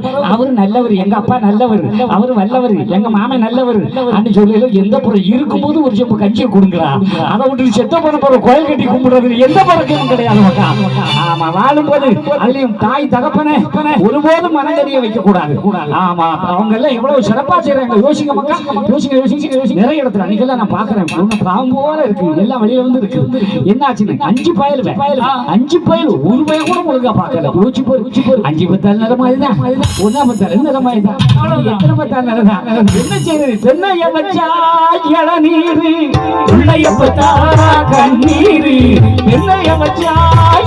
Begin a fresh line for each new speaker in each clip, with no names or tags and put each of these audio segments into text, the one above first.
Paulo. அவரு நல்லவர் எங்க அப்பா நல்லவர் அவரு வல்லவர் எங்க மாமன் நல்லவர் அப்படின்னு சொல்லி எந்த பொருள் இருக்கும்போது ஒரு சொம்பு கஞ்சியை கொடுங்கடா. அதை விட்டு செத்த போன போற கோயில் கட்டி கும்பிடுறது எந்த பழக்கமும் கிடையாது மக்கா. ஆமா வாழும்போது அதுலயும் தாய் தகப்பனே ஒருபோதும் மனதறிய வைக்க கூடாது ஆமா அவங்க எல்லாம் எவ்வளவு சிறப்பா செய்றாங்க. யோசிங்க மக்கா யோசிங்க யோசிங்க யோசிங்க. நிறைய இடத்துல அன்னைக்கெல்லாம் நான் பாக்குறேன் பாவம் போல இருக்கு. எல்லாம் வெளியில வந்து இருக்கு என்ன ஆச்சுன்னு அஞ்சு பயல் அஞ்சு பயல் ஒரு பயம் கூட ஒழுங்கா பார்க்கல. ஊச்சி போய் போய் அஞ்சு பத்தாள் நிலமா இதுதான் எத்தனை நிலதான் என்ன செய்யுது தென்னைய வச்சா இளநீர் உள்ளைய பத்தா கண்ணீர். தென்னைய வச்சா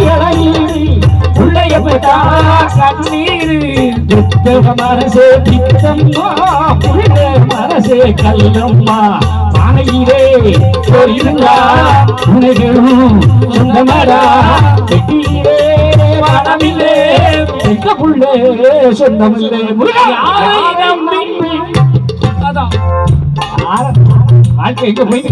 இளநீர் உள்ளைய கண்ணீர். புத்தக மனசே பித்தம்மா புள்ள மனசே கல்லம்மா பானையிலே போயிருந்தா. உனைகளும் சொந்தமடா வெட்டியிலே வானமில்லே. பெற்ற புள்ளே சொந்தமில்லே முருகா நம்பி அதான். வாழ்க்கை எங்க போய்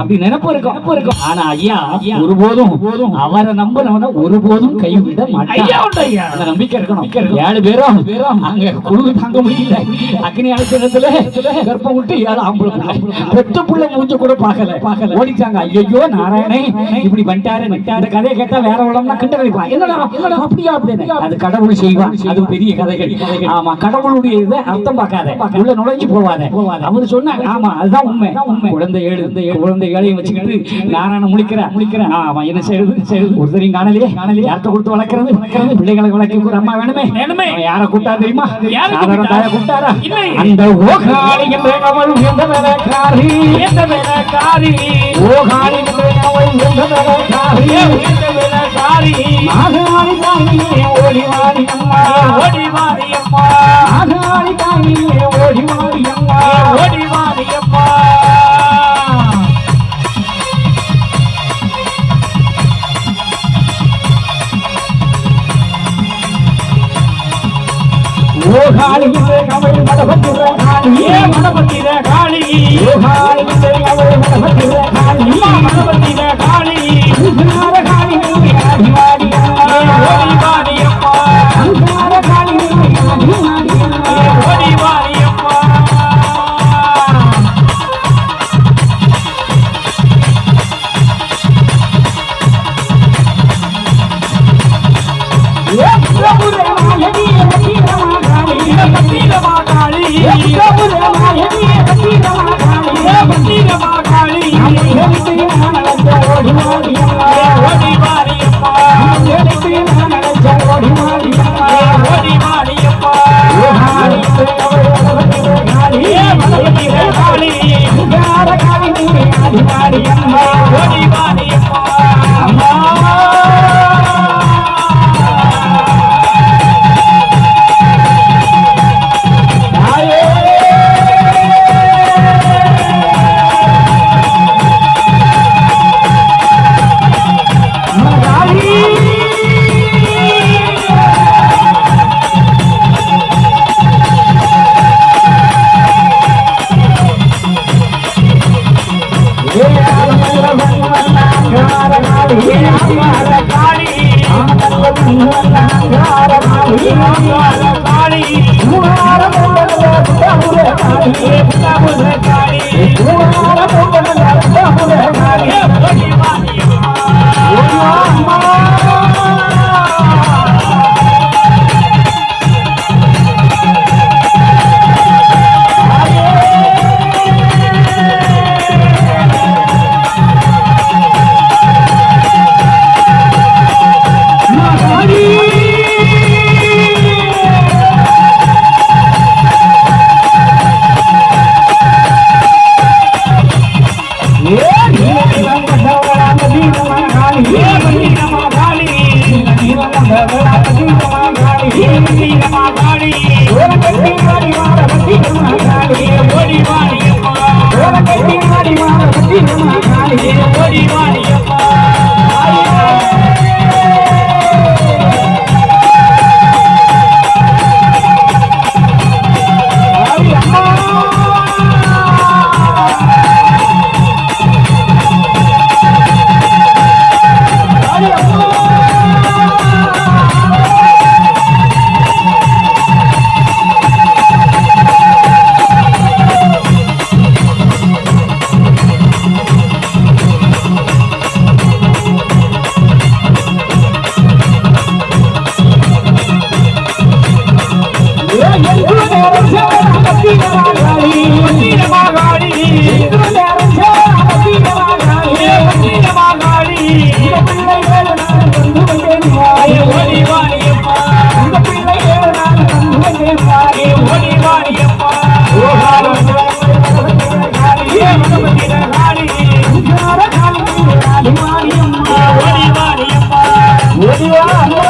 அப்படி நினைப்பு இருக்கும். நினைப்பு இருக்கும். ஆனா ஐயா ஒருபோதும் அவரை நம்பினவன ஒருபோதும் கைவிட அந்த நம்பிக்கை இருக்கணும். ஏழு பேரும் பேரும். அங்க குழு தாங்க முடியல. அக்னி அழைச்சத்துல கர்ப்பம் விட்டு ஏழு ஆம்பளை பெத்த புள்ள மூஞ்ச கூட பார்க்கல. பார்க்கல. ஓடிட்டாங்க. ஐயோ நாராயணே இப்படி பண்ணிட்டாரு. இந்த கதையை கேட்டா வேற உடம்புனா கிட்ட கழிப்பான் என்னடா? அப்படியா அப்படின்னு. அது கடவுள் செய்வான் அது பெரிய கதைகள். ஆமா கடவுளுடைய இதை அர்த்தம் பார்க்காத. உள்ள நுழைஞ்சு போவாத. அவர் சொன்னாங்க ஆமா அதுதான் உண்மை. உண்மை குழந்தை ஏழு இந்த ஏழு. குழந்தை ஏழையும் வச்சுக்கிட்டு நாராயண முழிக்கிற. முழிக்கிற. ஆமா என்ன செய்யுது செய்யுது ஒருத்தரையும் காணலையே. காணலையே. யார்கிட்ட கொடுத்து வளர்க்கறது? வளர்க்கறது? பிள்ளைகளை வளர்க்க ஒரு அம்மா வேணுமே. வேணுமே. யார கூட்டா தெரியுமா? யார தாய கூட்டாரா அந்த ஓகாளி என்ற அவள் எந்த வேலைக்காரி எந்த வேலைக்காரி ஓகாளி என்ற அவள் எந்த வேலைக்காரி எந்த வேலைக்காரி ஆகாளி தாங்கியே ஓடி வாடி அம்மா. ஓடி வாடி அம்மா. ஆகாளி தாங்கியே ஓடி வாடி ஓ காளி கவல் மடபத்திர காளி ஏ மடபத்திர காளி ஓ காளி கவல் மடபத்திர காளி மடபத்திர காளி உன்னார காளி ஆடிவாடி ஓடிவாடி அம்மா உன்னார காளி ஆடிவாடி ஓடிவாடி அம்மா
ஆ
Iya.